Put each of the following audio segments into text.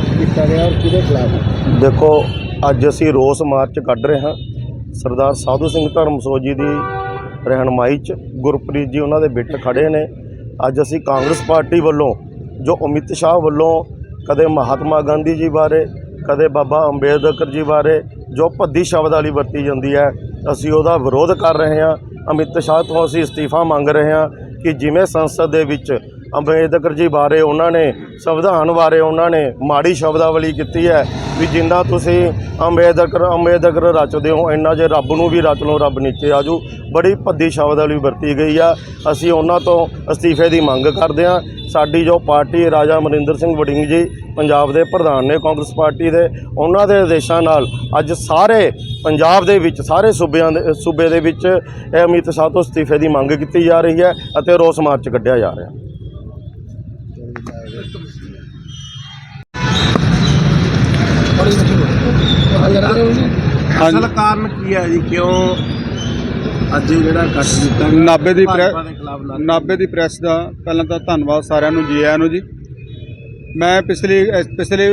ਇਕੱਠ ਕੀਤਾ ਗਿਆ ਔਰ ਕਿਹਦੇ ਖਿਲਾਫ? ਦੇਖੋ, ਅੱਜ ਅਸੀਂ ਰੋਸ ਮਾਰਚ ਕੱਢ ਰਹੇ ਹਾਂ। ਸਰਦਾਰ ਸਾਧੂ ਸਿੰਘ ਧਰਮਸੋਤ ਜੀ ਦੀ ਰਹਿਨਮਾਈ 'ਚ ਗੁਰਪ੍ਰੀਤ ਜੀ ਉਹਨਾਂ ਦੇ ਬਿੱਟ ਖੜੇ ਨੇ। ਅੱਜ ਅਸੀਂ ਕਾਂਗਰਸ ਪਾਰਟੀ ਵੱਲੋਂ, ਜੋ ਅਮਿਤ ਸ਼ਾਹ ਵੱਲੋਂ, ਕਦੇ ਮਹਾਤਮਾ ਗਾਂਧੀ ਜੀ ਬਾਰੇ, ਕਦੇ ਬਾਬਾ ਅੰਬੇਦਕਰ ਜੀ ਬਾਰੇ, ਜੋ ਭੱਦੀ ਸ਼ਬਦ ਵਾਲੀ ਵਰਤੀ ਜਾਂਦੀ ਹੈ, ਅਸੀਂ ਉਹਦਾ ਵਿਰੋਧ ਕਰ ਰਹੇ ਹਾਂ। ਅਮਿਤ ਸ਼ਾਹ ਤੋਂ ਅਸੀਂ ਅਸਤੀਫਾ ਮੰਗ ਰਹੇ ਹਾਂ ਕਿ ਜਿਵੇਂ ਸੰਸਦ ਦੇ ਵਿੱਚ ਅੰਬੇਦਕਰ ਜੀ ਬਾਰੇ ਉਹਨਾਂ ਨੇ, ਸੰਵਿਧਾਨ ਬਾਰੇ ਉਹਨਾਂ ਨੇ ਮਾੜੀ ਸ਼ਬਦਾਵਲੀ ਕੀਤੀ ਹੈ ਵੀ ਜਿੰਨਾ ਤੁਸੀਂ ਅੰਬੇਦਕਰ ਅੰਬੇਦਕਰ ਰਚਦੇ ਹੋ, ਇੰਨਾ ਜੇ ਰੱਬ ਨੂੰ ਵੀ ਰਚ ਲਓ, ਰੱਬ ਨੀਚੇ ਆਜੂ ਬੜੀ ਭੱਦੀ ਸ਼ਬਦਾਵਲੀ ਵਰਤੀ ਗਈ ਆ। ਅਸੀਂ ਉਹਨਾਂ ਤੋਂ ਅਸਤੀਫੇ ਦੀ ਮੰਗ ਕਰਦੇ ਹਾਂ। ਸਾਡੀ ਜੋ ਪਾਰਟੀ ਰਾਜਾ ਅਮਰਿੰਦਰ ਸਿੰਘ ਵੜਿੰਗ ਜੀ, ਪੰਜਾਬ ਦੇ ਪ੍ਰਧਾਨ ਨੇ ਕਾਂਗਰਸ ਪਾਰਟੀ ਦੇ, ਉਹਨਾਂ ਦੇ ਆਦੇਸ਼ਾਂ ਨਾਲ ਅੱਜ ਸਾਰੇ ਪੰਜਾਬ ਦੇ ਵਿੱਚ, ਸਾਰੇ ਸੂਬਿਆਂ ਦੇ, ਸੂਬੇ ਦੇ ਵਿੱਚ ਇਹ ਅਮਿਤ ਸ਼ਾਹ ਤੋਂ ਅਸਤੀਫੇ ਦੀ ਮੰਗ ਕੀਤੀ ਜਾ ਰਹੀ ਹੈ ਅਤੇ ਰੋਸ ਮਾਰਚ ਕੱਢਿਆ ਜਾ ਰਿਹਾ। ਅਸਲ ਕਾਰਨ ਕੀ ਹੈ ਜੀ? ਕਿਉਂ ਅੱਜ ਇਹ ਜਿਹੜਾ ਇਕੱਠ ਕੀਤਾ ਗਿਆ? ਨਾਭੇ ਦੀ ਪ੍ਰੈ- ਭਾਜਪਾ ਦੇ ਖਿਲਾਫ ਲਾ- ਨਾਭੇ ਦੀ ਪ੍ਰੈਸ ਦਾ ਪਹਿਲਾਂ ਤਾਂ ਧੰਨਵਾਦ ਸਾਰਿਆਂ ਨੂੰ ਜੀ ਆਇਆਂ ਨੂੰ ਜੀ। ਮੈਂ ਪਿਛਲੇ ਪਿਛਲੇ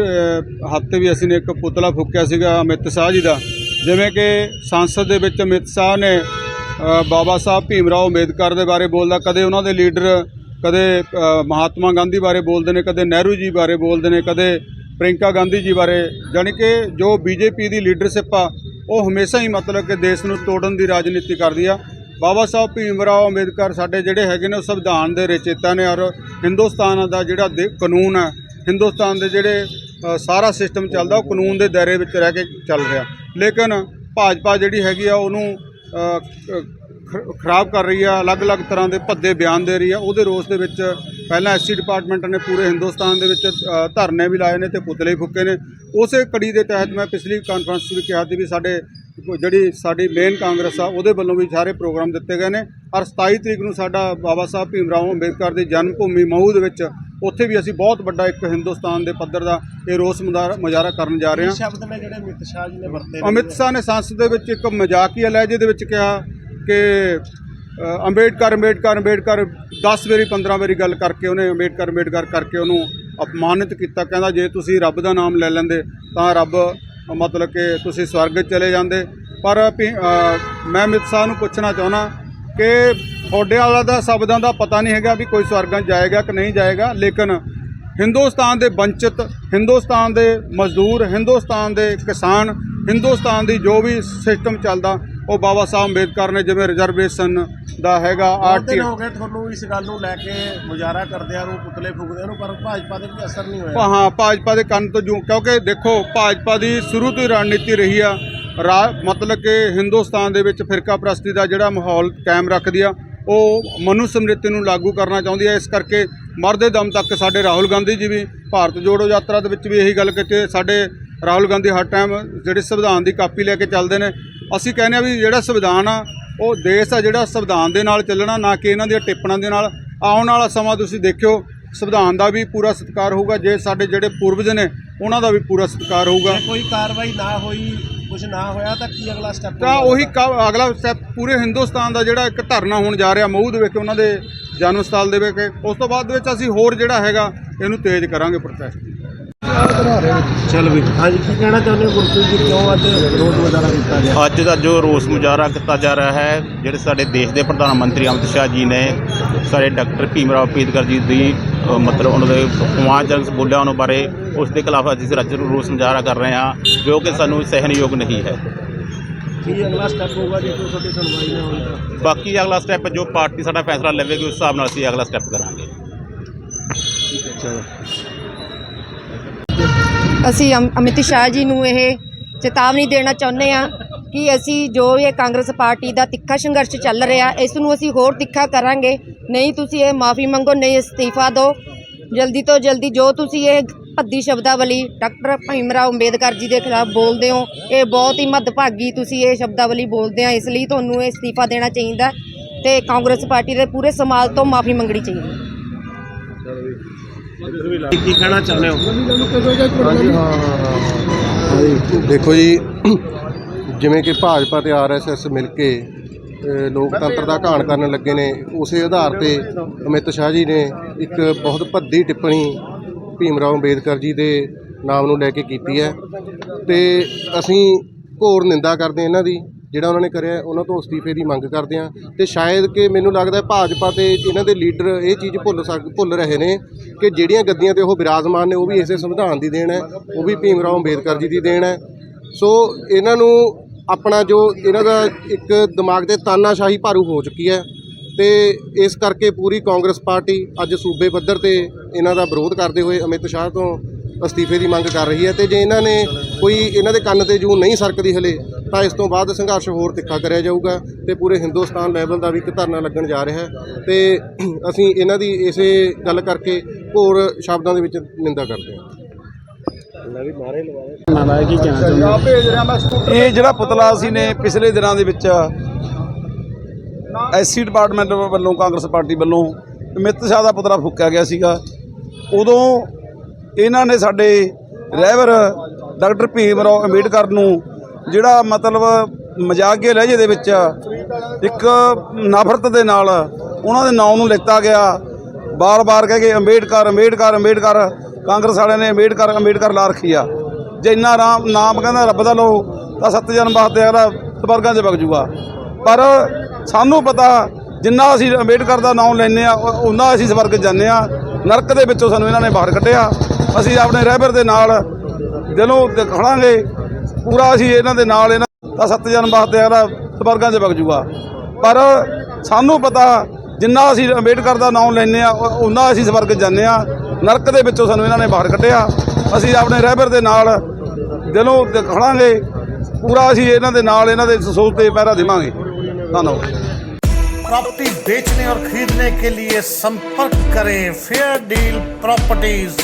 ਹਫ਼ਤੇ ਵੀ ਅਸੀਂ ਨੇ ਇੱਕ ਪੁਤਲਾ ਫੂਕਿਆ ਸੀਗਾ ਅਮਿਤ ਸ਼ਾਹ ਜੀ ਦਾ। ਜਿਵੇਂ ਕਿ ਸੰਸਦ ਦੇ ਵਿੱਚ ਅਮਿਤ ਸ਼ਾਹ ਨੇ ਬਾਬਾ ਸਾਹਿਬ ਭੀਮ ਰਾਓ ਅੰਬੇਦਕਰ ਦੇ ਬਾਰੇ ਬੋਲਦਾ ਕਦੇ ਉਹਨਾਂ ਦੇ ਲੀਡਰ ਕਦੇ ਮਹਾਤਮਾ ਗਾਂਧੀ ਬਾਰੇ ਬੋਲਦੇ ਨੇ, ਕਦੇ ਨਹਿਰੂ ਜੀ ਬਾਰੇ ਬੋਲਦੇ ਨੇ, ਕਦੇ ਪ੍ਰਿੰਕਾ ਗਾਂਧੀ ਜੀ ਬਾਰੇ। ਜਾਣੀ ਕਿ ਜੋ ਬੀਜੇਪੀ ਦੀ ਲੀਡਰਸ਼ਿਪ ਆ, ਉਹ ਹਮੇਸ਼ਾ ਹੀ ਮਤਲਬ ਕਿ ਦੇਸ਼ ਨੂੰ ਤੋੜਨ ਦੀ ਰਾਜਨੀਤੀ ਕਰਦੀ ਆ। ਬਾਬਾ ਸਾਹਿਬ ਭੀਮ ਰਾਓ ਅੰਬੇਦਕਰ ਸਾਡੇ ਜਿਹੜੇ ਹੈਗੇ ਨੇ, ਉਹ ਸੰਵਿਧਾਨ ਦੇ ਰਚੇਤਾ ਨੇ ਔਰ ਹਿੰਦੁਸਤਾਨ ਦਾ ਜਿਹੜਾ ਦੇ- ਕਾਨੂੰਨ ਹੈ ਹਿੰਦੁਸਤਾਨ ਦੇ ਜਿਹੜੇ ਸਾਰਾ ਸਿਸਟਮ ਚੱਲਦਾ, ਉਹ ਕਾਨੂੰਨ ਦੇ ਦਾਇਰੇ ਵਿੱਚ ਰਹਿ ਕੇ ਚੱਲ ਰਿਹਾ। ਲੇਕਿਨ ਭਾਜਪਾ ਜਿਹੜੀ ਹੈਗੀ ਆ, ਉਹਨੂੰ ਖਰਾਬ ਕਰ ਰਹੀ ਆ, ਅਲੱਗ-ਅਲੱਗ ਤਰ੍ਹਾਂ ਦੇ ਭੱਦੇ ਬਿਆਨ ਦੇ ਰਹੀ ਆ। ਉਹਦੇ ਰੋਸ ਦੇ ਵਿੱਚ ਪਹਿਲਾਂ ਐਸਸੀ ਡਿਪਾਰਟਮੈਂਟ ਨੇ ਪੂਰੇ ਹਿੰਦੁਸਤਾਨ ਦੇ ਵਿੱਚ ਧਰਨੇ ਵੀ ਲਾਏ ਨੇ ਤੇ ਪੁਤਲੇ ਵੀ ਫੁੱਕੇ ਨੇ। ਉਸੇ ਕੜੀ ਦੇ ਤਹਿਤ ਮੈਂ ਪਿਛਲੀ ਕਾਨਫਰੰਸ 'ਚ ਵੀ ਕਿਹਾ ਸੀ ਵੀ ਸਾਡੇ, ਜਿਹੜੀ ਸਾਡੀ ਮੇਨ ਕਾਂਗਰਸ ਆ, ਉਹਦੇ ਵੱਲੋਂ ਵੀ ਸਾਰੇ ਪ੍ਰੋਗਰਾਮ ਦਿੱਤੇ ਗਏ ਨੇ। ਔਰ 27 ਤਰੀਕ ਨੂੰ ਸਾਡਾ ਬਾਬਾ ਸਾਹਿਬ ਭੀਮ ਰਾਓ ਅੰਬੇਦਕਰ ਦੀ ਜਨਮ ਭੂਮੀ ਮਹੂ ਦੇ ਵਿੱਚ ਉੱਥੇ ਵੀ ਅਸੀਂ ਬਹੁਤ ਵੱਡਾ ਇੱਕ ਹਿੰਦੁਸਤਾਨ ਦੇ ਪੱਧਰ ਦਾ ਇਹ ਰੋਸ ਮੁਜ਼ਾਹਰਾ ਕਰਨ ਜਾ ਰਹੇ ਹਾਂ। ਸ਼ਬਦ ਨੇ ਜਿਹੜੇ ਅਮਿਤ ਸ਼ਾਹ ਜੀ ਨੇ ਵਰਤੇ ਅਮਿਤ ਸ਼ਾਹ ਨੇ ਸੰਸਦ ਦੇ ਵਿੱਚ ਇੱਕ ਮਜ਼ਾਕੀਆ ਲਹਿਜੇ ਦੇ ਵਿੱਚ ਕਿਹਾ ਕਿ ਅੰਬੇਡਕਰ ਅੰਬੇਡਕਰ ਅੰਬੇਡਕਰ 10 ਵਾਰੀ 15 ਵਾਰੀ ਗੱਲ ਕਰਕੇ ਉਹਨੇ ਅੰਬੇਡਕਰ ਅੰਬੇਡਕਰ ਕਰਕੇ ਉਹਨੂੰ ਅਪਮਾਨਿਤ ਕੀਤਾ। ਕਹਿੰਦਾ ਜੇ ਤੁਸੀਂ ਰੱਬ ਦਾ ਨਾਮ ਲੈ ਲੈਂਦੇ ਤਾਂ ਰੱਬ ਮਤਲਬ ਕਿ ਤੁਸੀਂ ਸਵਰਗ ਚਲੇ ਜਾਂਦੇ। ਪਰ ਮੈਂ ਅਮਿਤ ਸ਼ਾਹ ਨੂੰ ਪੁੱਛਣਾ ਚਾਹੁੰਦਾ ਕਿ ਤੁਹਾਡੇ ਵਾਲਾ ਦਾ ਸ਼ਬਦਾਂ ਦਾ ਪਤਾ ਨਹੀਂ ਹੈਗਾ ਵੀ ਕੋਈ ਸਵਰਗਾਂ ਜਾਏਗਾ ਕਿ ਨਹੀਂ ਜਾਏਗਾ ਲੇਕਿਨ ਹਿੰਦੁਸਤਾਨ ਦੇ ਵੰਚਿਤ ਹਿੰਦੁਸਤਾਨ ਦੇ ਮਜ਼ਦੂਰ ਹਿੰਦੁਸਤਾਨ ਦੇ ਕਿਸਾਨ ਹਿੰਦੁਸਤਾਨ ਦੀ ਜੋ ਵੀ ਸਿਸਟਮ ਚੱਲਦਾ ਉਹ ਬਾਬਾ ਸਾਹਿਬ ਅੰਬੇਦਕਰ ਨੇ ਜਿਵੇਂ ਰਿਜ਼ਰਵੇਸ਼ਨ ਦਾ ਹੈਗਾ ਆਰਟੀ ਹੋ ਗਏ ਤੁਹਾਨੂੰ ਇਸ ਗੱਲ ਨੂੰ ਲੈ ਕੇ ਮੁਜ਼ਾਹਰਾ ਕਰਦਿਆਂ ਨੂੰ ਪੁਤਲੇ ਫੂਕਦਿਆਂ ਨੂੰ ਪਰ ਭਾਜਪਾ ਦੇ ਵੀ ਅਸਰ ਨਹੀਂ ਹੋਇਆ। ਹਾਂ ਭਾਜਪਾ ਦੇ ਕੰਨ ਤੋਂ ਜੂ ਕਿਉਂਕਿ ਦੇਖੋ ਭਾਜਪਾ ਦੀ ਸ਼ੁਰੂ ਤੋਂ ਹੀ ਰਣਨੀਤੀ ਰਹੀ ਆ ਮਤਲਬ ਕਿ ਹਿੰਦੁਸਤਾਨ ਦੇ ਵਿੱਚ ਫਿਰਕਾ ਪ੍ਰਸਤੀ ਦਾ ਜਿਹੜਾ ਮਾਹੌਲ ਕਾਇਮ ਰੱਖਦੀ ਆ ਉਹ ਮਨੂ ਸਮ੍ਰਿਤੀ ਨੂੰ ਲਾਗੂ ਕਰਨਾ ਚਾਹੁੰਦੀ ਹੈ। ਇਸ ਕਰਕੇ ਮਰਦੇ ਦਮ ਤੱਕ ਸਾਡੇ ਰਾਹੁਲ ਗਾਂਧੀ ਜੀ ਵੀ ਭਾਰਤ ਜੋੜੋ ਯਾਤਰਾ ਦੇ ਵਿੱਚ ਵੀ ਇਹੀ ਗੱਲ ਕੀਤੀ ਸਾਡੇ ਰਾਹੁਲ ਗਾਂਧੀ ਹਰ ਟਾਈਮ ਜਿਹੜੇ ਸੰਵਿਧਾਨ ਦੀ ਕਾਪੀ ਲੈ ਕੇ ਚੱਲਦੇ ਨੇ। ਅਸੀਂ ਕਹਿੰਦੇ ਆ ਵੀ ਜਿਹੜਾ ਸੰਵਿਧਾਨ ਆ, ਉਹ ਦੇਸ਼ ਆ ਜਿਹੜਾ ਸੰਵਿਧਾਨ ਦੇ ਨਾਲ ਚੱਲਣਾ, ਨਾ ਕਿ ਇਹਨਾਂ ਦੀਆਂ ਟਿੱਪਣਾਂ ਦੇ ਨਾਲ। ਆਉਣ ਵਾਲਾ ਸਮਾਂ ਤੁਸੀਂ ਦੇਖਿਓ, ਸੰਵਿਧਾਨ ਦਾ ਵੀ ਪੂਰਾ ਸਤਿਕਾਰ ਹੋਊਗਾ। ਜੇ ਸਾਡੇ ਜਿਹੜੇ ਪੂਰਵਜ ਨੇ, ਉਹਨਾਂ ਦਾ ਵੀ ਪੂਰਾ ਸਤਿਕਾਰ ਹੋਊਗਾ। ਕੋਈ ਕਾਰਵਾਈ ਨਾ ਹੋਈ ਕੁਝ ਨਾ ਹੋਇਆ ਤਾਂ ਕੀ ਅਗਲਾ ਸਟੈਪ ਤਾਂ ਉਹੀ ਕ- ਅਗਲਾ ਸਟੈਪ ਪੂਰੇ ਹਿੰਦੁਸਤਾਨ ਦਾ ਜਿਹੜਾ ਇੱਕ ਧਰਨਾ ਹੋਣ ਜਾ ਰਿਹਾ ਮਊ ਦੇ ਵਿੱਚ ਉਹਨਾਂ ਦੇ ਜਨਮ ਸਥਲ ਦੇ ਵਿੱਚ ਉਸ ਤੋਂ ਬਾਅਦ ਦੇ ਵਿੱਚ ਅਸੀਂ ਹੋਰ ਜਿਹੜਾ ਹੈਗਾ ਇਹਨੂੰ ਤੇਜ਼ ਕਰਾਂਗੇ ਪ੍ਰੋਟੈਸਟ ਚਲ ਵੀ। ਹਾਂਜੀ ਕੀ ਕਹਿਣਾ ਚਾਹੁੰਦੇ ਹੋ ਗੁਰਪ੍ਰੀਤ ਜੀ? ਕਿਉਂ ਅੱਜ ਰੋਡ ਮੁਜ਼ਾਹਰਾ ਕੀਤਾ ਗਿਆ? ਅੱਜ ਦਾ ਜੋ ਰੋਸ ਮੁਜ਼ਾਹਰਾ ਕੀਤਾ ਜਾ ਰਿਹਾ ਹੈ ਜਿਹੜੇ ਸਾਡੇ ਦੇਸ਼ ਦੇ ਪ੍ਰਧਾਨ ਮੰਤਰੀ ਅਮਿਤ ਸ਼ਾਹ ਜੀ ਨੇ ਸਾਡੇ ਡਾਕਟਰ ਭੀਮ ਰਾਓ ਅੰਬੇਦਕਰ ਜੀ ਦੀ ਅ, ਮਤਲਬ ਉਹਨਾਂ ਦੇ ਅਪਮਾਨਜਨਕ ਬੋਲਿਆ ਉਹਨਾਂ ਬਾਰੇ ਉਸ ਦੇ ਖਿਲਾਫ ਅਸੀਂ ਅੱਜ ਰੋਸ ਮੁਜ਼ਾਹਰਾ ਕਰ ਰਹੇ ਹਾਂ ਜੋ ਕਿ ਸਾਨੂੰ ਸਹਿਣਯੋਗ ਨਹੀਂ ਹੈ। ਕੀ ਅਗਲਾ ਸਟੈਪ ਹੋਊਗਾ ਜੇ ਕੋਈ ਤੁਹਾਡੀ ਸੁਣਵਾਈ ਨਾ ਹੋਈ ਤਾਂ? ਬਾਕੀ ਅਗਲਾ ਸਟੈਪ ਜੋ ਪਾਰਟੀ ਸਾਡਾ ਫੈਸਲਾ ਲਵੇਗੀ ਉਸ ਹਿਸਾਬ ਨਾਲ ਅਸੀਂ ਅਗਲਾ ਸਟੈਪ ਕਰਾਂਗੇ। ਅਸੀਂ ਅਮ- ਅਮਿਤ ਸ਼ਾਹ ਜੀ ਨੂੰ ਇਹ ਚੇਤਾਵਨੀ ਦੇਣਾ ਚਾਹੁੰਦੇ ਆ ਕਿ ਅਸੀਂ ਜੋ ਇਹ ਕਾਂਗਰਸ ਪਾਰਟੀ ਦਾ ਤਿੱਖਾ ਸੰਘਰਸ਼ ਚੱਲ ਰਿਹਾ ਇਸ ਨੂੰ ਅਸੀਂ ਹੋਰ ਤਿੱਖਾ ਕਰਾਂਗੇ। ਨਹੀਂ ਤੁਸੀਂ ਇਹ ਮਾਫੀ ਮੰਗੋ ਨਹੀਂ ਅਸਤੀਫਾ ਦਿਓ। ਜਲਦੀ ਤੋਂ ਜਲਦੀ ਜੋ ਤੁਸੀਂ ਇਹ ਭੱਦੀ ਸ਼ਬਦਾਵਲੀ ਡਾਕਟਰ ਭੀਮ ਰਾਓ ਅੰਬੇਦਕਰ ਜੀ ਦੇ ਖਿਲਾਫ ਬੋਲਦੇ ਹੋ ਇਹ ਬਹੁਤ ਹੀ ਮੱਦਭਾਗੀ ਤੁਸੀਂ ਇਹ ਸ਼ਬਦਾਵਲੀ ਬੋਲਦੇ ਆ ਇਸ ਲਈ ਤੁਹਾਨੂੰ ਇਹ ਅਸਤੀਫਾ ਦੇਣਾ ਚਾਹੀਦਾ ਤੇ ਕਾਂਗਰਸ ਪਾਰਟੀ ਦੇ ਪੂਰੇ ਸਮਾਜ ਤੋਂ ਮਾਫੀ ਮੰਗਣੀ ਚਾਹੀਦੀ। ਕੀ ਕੀ ਕਹਿਣਾ ਚਾਹੁੰਦੇ ਹੋ? ਹਾਂਜੀ ਹਾਂ ਹਾਂ ਹਾਂ। ਦੇਖੋ ਜੀ ਜਿਵੇਂ ਕਿ ਭਾਜਪਾ ਤੇ ਆਰਐਸਐਸ ਮਿਲ ਕੇ ਲੋਕਤੰਤਰ ਦਾ ਘਾਣ ਕਰਨ ਲੱਗੇ ਨੇ, ਉਸੇ ਆਧਾਰ ਤੇ ਅਮਿਤ ਸ਼ਾਹ ਜੀ ਨੇ ਇੱਕ ਬਹੁਤ ਭੱਦੀ ਟਿੱਪਣੀ ਭੀਮ ਰਾਓ ਅੰਬੇਦਕਰ ਜੀ ਦੇ ਨਾਮ ਨੂੰ ਲੈ ਕੇ ਕੀਤੀ ਹੈ। ਤੇ ਅਸੀਂ ਘੋਰ ਨਿੰਦਾ ਕਰਦੇ ਇਹਨਾਂ ਦੀ, ਜਿਹੜਾ ਉਹਨਾਂ ਨੇ ਕਰਿਆ ਉਹਨਾਂ ਤੋਂ ਅਸਤੀਫੇ ਦੀ ਮੰਗ ਕਰਦੇ ਹਾਂ। ਤੇ ਸ਼ਾਇਦ ਕਿ ਮੈਨੂੰ ਲੱਗਦਾ ਭਾਜਪਾ ਤੇ ਇਹਨਾਂ ਦੇ ਲੀਡਰ ਇਹ ਚੀਜ਼ ਭੁੱਲ ਸਕ, ਭੁੱਲ ਰਹੇ ਨੇ ਕਿ ਜਿਹੜੀਆਂ ਗੱਦੀਆਂ ਤੇ ਉਹ ਬਿਰਾਜਮਾਨ ਨੇ, ਉਹ ਵੀ ਇਸੇ ਸੰਵਿਧਾਨ ਦੀ ਦੇਣ ਹੈ, ਉਹ ਵੀ ਭੀਮ ਰਾਓ ਅੰਬੇਦਕਰ ਜੀ ਦੀ ਦੇਣ ਹੈ। ਸੋ ਇਹਨਾਂ ਨੂੰ ਆਪਣਾ ਜੋ ਇਹਨਾਂ ਦਾ ਇੱਕ ਦਿਮਾਗ ਤੇ ਤਾਨਾਸ਼ਾਹੀ ਭਾਰੂ ਹੋ ਚੁੱਕੀ ਹੈ ਤੇ ਇਸ ਕਰਕੇ ਪੂਰੀ ਕਾਂਗਰਸ ਪਾਰਟੀ ਅੱਜ ਸੂਬੇ ਪੱਧਰ ਤੇ ਇਹਨਾਂ ਦਾ ਵਿਰੋਧ ਕਰਦੇ ਹੋਏ ਅਮਿਤ ਸ਼ਾਹ ਤੋਂ ਅਸਤੀਫੇ ਦੀ ਮੰਗ ਕਰ ਰਹੀ ਹੈ ਤੇ ਜੇ ਇਹਨਾਂ ਨੇ ਕੋਈ ਇਹਨਾਂ ਦੇ ਕੰਨ ਤੇ ਜੂ ਨਹੀਂ ਸਰਕਦੀ ਹਲੇ, ਤਾਂ ਇਸ ਤੋਂ ਬਾਅਦ ਸੰਘਰਸ਼ ਹੋਰ ਤਿੱਖਾ ਕਰਿਆ ਜਾਊਗਾ ਤੇ ਪੂਰੇ ਹਿੰਦੁਸਤਾਨ ਲੈਵਲ ਦਾ ਵੀ ਇੱਕ ਧਰਨਾ ਲੱਗਣ ਜਾ ਰਿਹਾ ਹੈ ਤੇ ਅਸੀਂ ਇਹਨਾਂ ਦੀ ਇਸੇ ਗੱਲ ਕਰਕੇ ਹੋਰ ਸ਼ਬਦਾਂ ਦੇ ਵਿੱਚ ਨਿੰਦਾ ਕਰਦੇ ਹਾਂ। ਇਹ ਜਿਹੜਾ ਪੁਤਲਾ ਅਸੀਂ ਨੇ ਪਿਛਲੇ ਦਿਨਾਂ ਦੇ ਵਿੱਚ, ਐਸਸੀ ਡਿਪਾਰਟਮੈਂਟ ਵੱਲੋਂ, ਕਾਂਗਰਸ ਪਾਰਟੀ ਵੱਲੋਂ ਅਮਿਤ ਸ਼ਾਹ ਦਾ ਪੁਤਲਾ ਫੂਕਿਆ ਗਿਆ ਸੀਗਾ। ਉਦੋਂ ਇਹਨਾਂ ਨੇ ਸਾਡੇ ਰਹਿਬਰ ਡਾਕਟਰ ਭੀਮ ਰਾਓ ਅੰਬੇਡਕਰ ਨੂੰ ਜਿਹੜਾ ਮਤਲਬ ਮਜ਼ਾਕੀਆ ਲਹਿਜੇ ਦੇ ਵਿੱਚ ਇੱਕ ਨਫ਼ਰਤ ਦੇ ਨਾਲ ਉਹਨਾਂ ਦੇ ਨਾਂ ਨੂੰ ਲਿੱਤਾ ਗਿਆ। ਬਾਰ-ਬਾਰ ਕਹਿ ਕੇ ਅੰਬੇਡਕਰ ਅੰਬੇਡਕਰ ਅੰਬੇਡਕਰ ਕਾਂਗਰਸ ਵਾਲਿਆਂ ਨੇ ਅੰਬੇਡਕਰ ਅੰਬੇਡਕਰ ਲਾ ਰੱਖੀ ਆ। ਜੇ ਇੰਨਾ ਰਾਮ ਨਾਮ ਕਹਿੰਦਾ ਰੱਬ ਦਾ ਲਓ ਤਾਂ ਸੱਤ ਜਨਮ ਵਾਸਤੇ ਅਗਲਾ ਸਵਰਗਾਂ 'ਚ ਵਗ ਜੂਗਾ। ਪਰ ਸਾਨੂੰ ਪਤਾ, ਜਿੰਨਾ ਅਸੀਂ ਅੰਬੇਡਕਰ ਦਾ ਨਾਮ ਲੈਂਦੇ ਆ ਉਹਨਾਂ ਅਸੀਂ ਸਵਰਗ ਜਾਂਦੇ ਆ। ਨਰਕ ਦੇ ਵਿੱਚੋਂ ਸਾਨੂੰ ਇਹਨਾਂ ਨੇ ਬਾਹਰ ਕੱਢਿਆ। ਅਸੀਂ ਆਪਣੇ ਰਹਿਬਰ ਦੇ ਨਾਲ ਦਿਲੋਂ ਤੇ ਖੜਾਂਗੇ। ਪੂਰਾ ਅਸੀਂ ਇਹਨਾਂ ਦੇ ਨਾਲ ਇਹਨਾਂ ਤਾਂ ਸੱਤ ਜਨਮ ਵਾਸਤੇ ਅਗਲਾ ਸਵਰਗਾਂ 'ਚ ਵਗ ਜੂਗਾ। ਪਰ ਸਾਨੂੰ ਪਤਾ ਜਿੰਨਾ ਅਸੀਂ ਅੰਬੇਡਕਰ ਦਾ ਨਾਮ ਲੈਂਦੇ ਆ ਉਹਨਾਂ ਅਸੀਂ ਸਵਰਗ 'ਚ ਜਾਂਦੇ ਆ ਨਰਕ ਦੇ ਵਿੱਚੋਂ ਸਾਨੂੰ ਇਹਨਾਂ ਨੇ ਬਾਹਰ ਕੱਢਿਆ ਅਸੀਂ ਆਪਣੇ ਰਹਿਬਰ ਦੇ ਨਾਲ ਦਿਲੋਂ ਤੇ ਖੜਾਂਗੇ ਪੂਰਾ ਅਸੀਂ ਇਹਨਾਂ ਦੇ ਨਾਲ ਇਹਨਾਂ ਦੇ ਸੋਚ ਤੇ ਪਹਿਰਾ ਦੇਵਾਂਗੇ ਧੰਨਵਾਦ प्रॉपर्टी बेचने और खरीदने के लिए संपर्क करें फेयर डील प्रॉपर्टीज